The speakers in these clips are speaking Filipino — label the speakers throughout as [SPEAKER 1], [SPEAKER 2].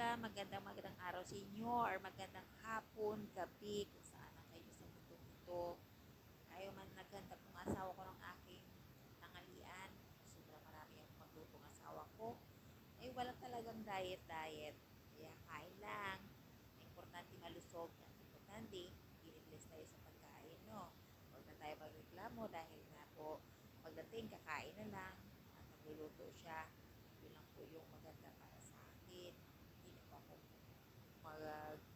[SPEAKER 1] Isla. Magandang magandang araw sa inyo or magandang hapon, gabi, kung saan ang kayo sa mundong ito. Ayaw man naghanda kong asawa ko ng aking tangalian. Sobrang marami akong maglutong asawa ko. Ay wala talagang diet-diet. Kaya kain lang. Importante malusog. Importante, i-replace tayo sa pagkain, no? Huwag na tayo magreklamo dahil nga po pagdating kakain na lang at magluluto siya. Yun lang po yung that.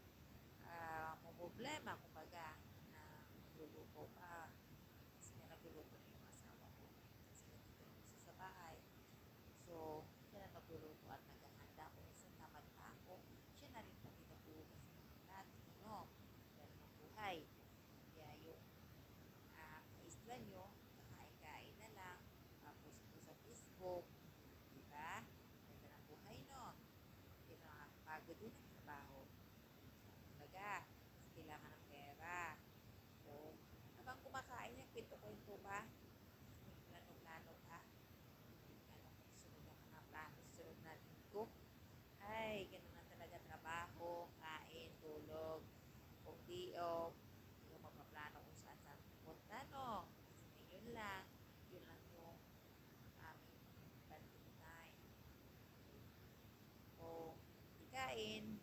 [SPEAKER 1] video, hindi ko magpaplano kung saan saan pupunta, no? Kasi yun lang, yun lang yung aming banding time. So, ikain,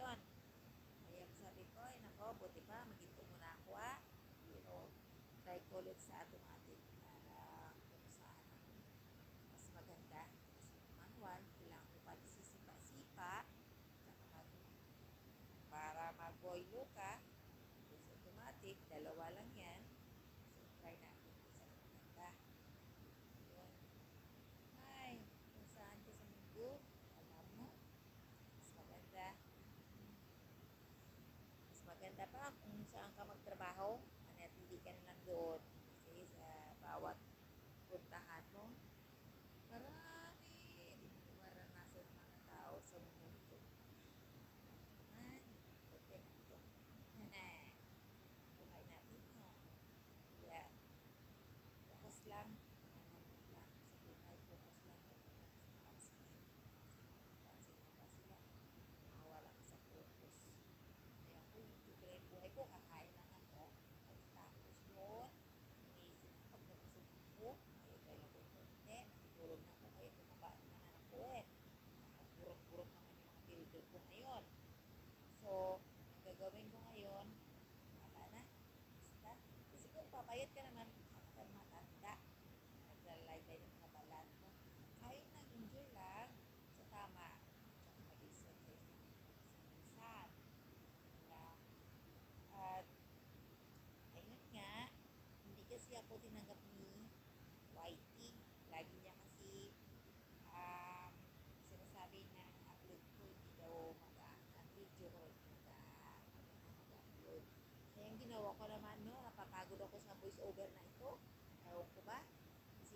[SPEAKER 1] sitwasyon. Kaya sabi ko, ay nako, buti pa, magito muna ako ah. You know, try ko ulit sa ating atin para kung saan mas maganda. Kasi manual, kailangan ko pa sisipa-sipa para mag-boilo ka. It's automatic, dalawa lang yan. domingo.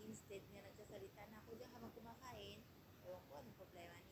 [SPEAKER 1] instead nga nagsasalita na ako dyan habang kumakain, ewan ko anong problema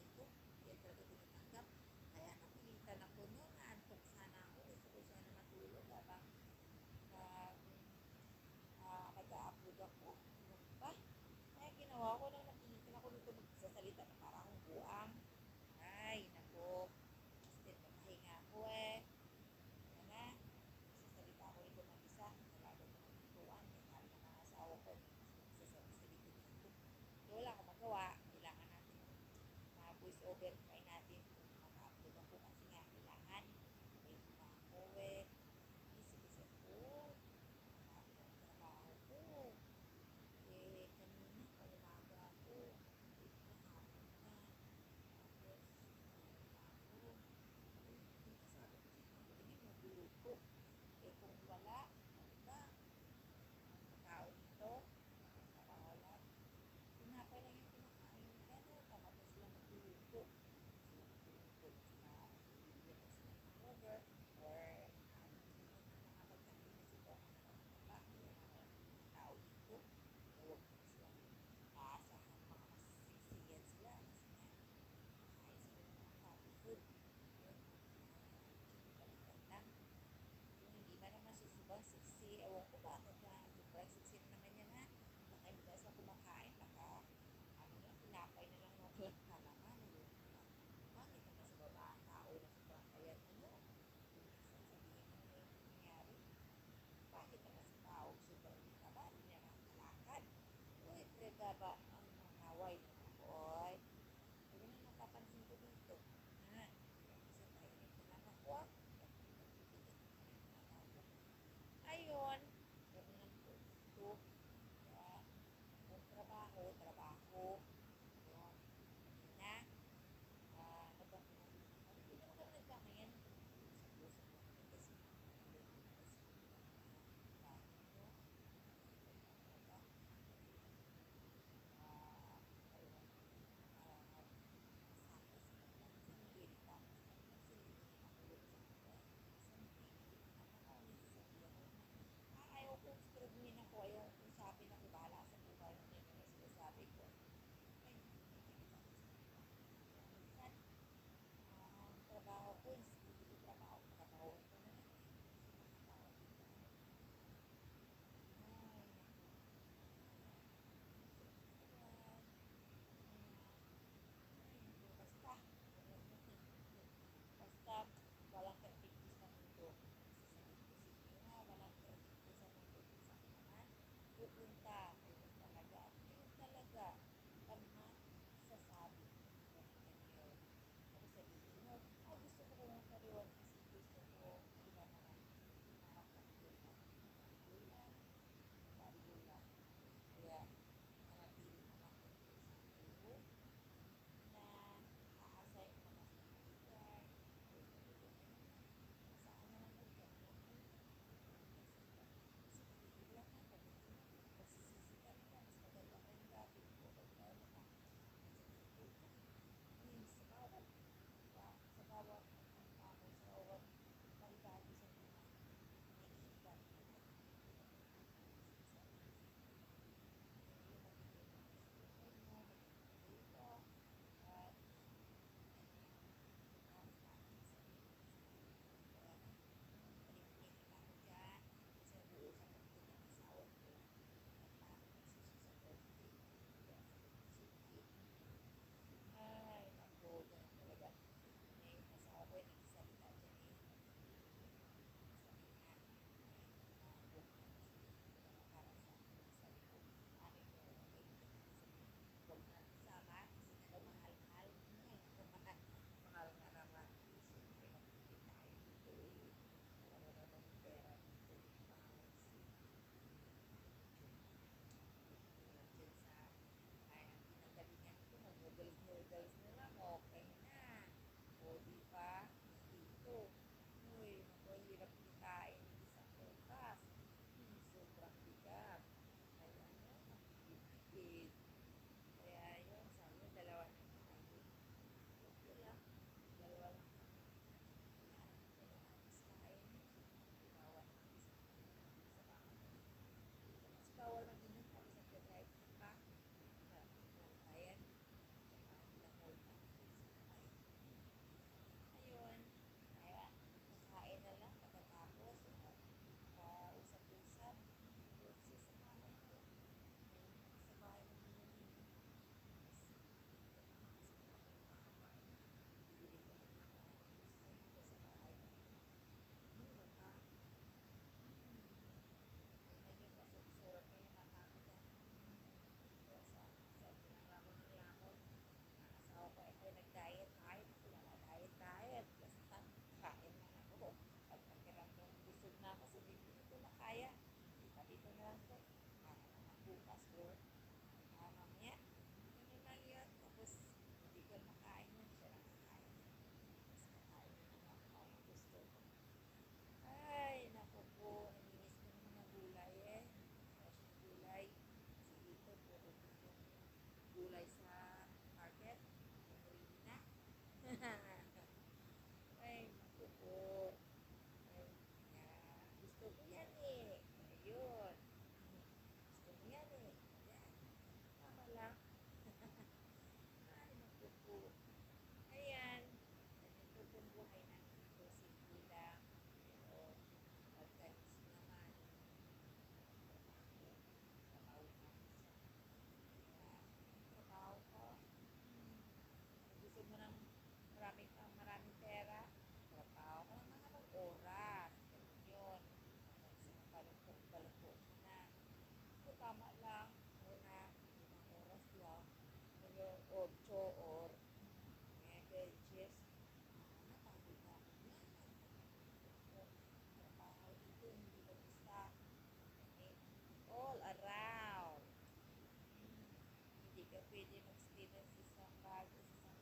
[SPEAKER 1] pwede mag-experience isang bagay, isang,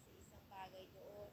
[SPEAKER 1] sa isang bagay doon.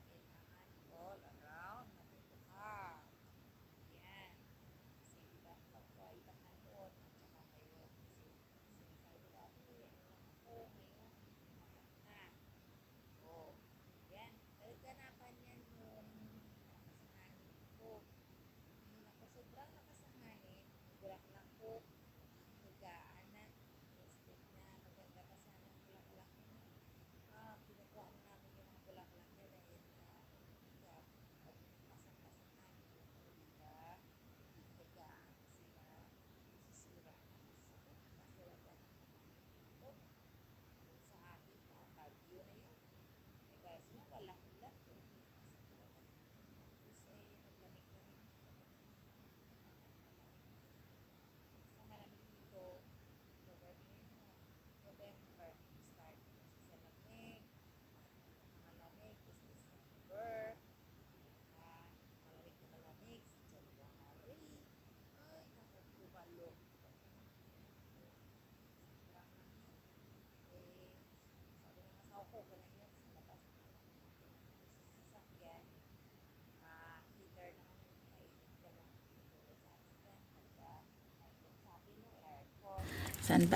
[SPEAKER 2] Saan ba?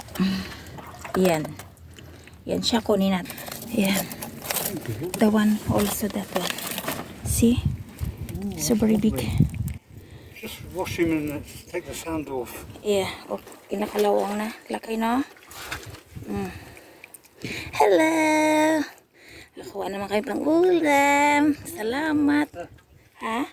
[SPEAKER 2] Yan. Yan siya kunin natin. Yan. The one also that one. See? So very big.
[SPEAKER 3] Just wash him and take the sand off.
[SPEAKER 2] Yeah. Oh, kinakalawang na. Laki no? Mm. Hello! Nakuha naman kayo pang ulam. Salamat. Ha?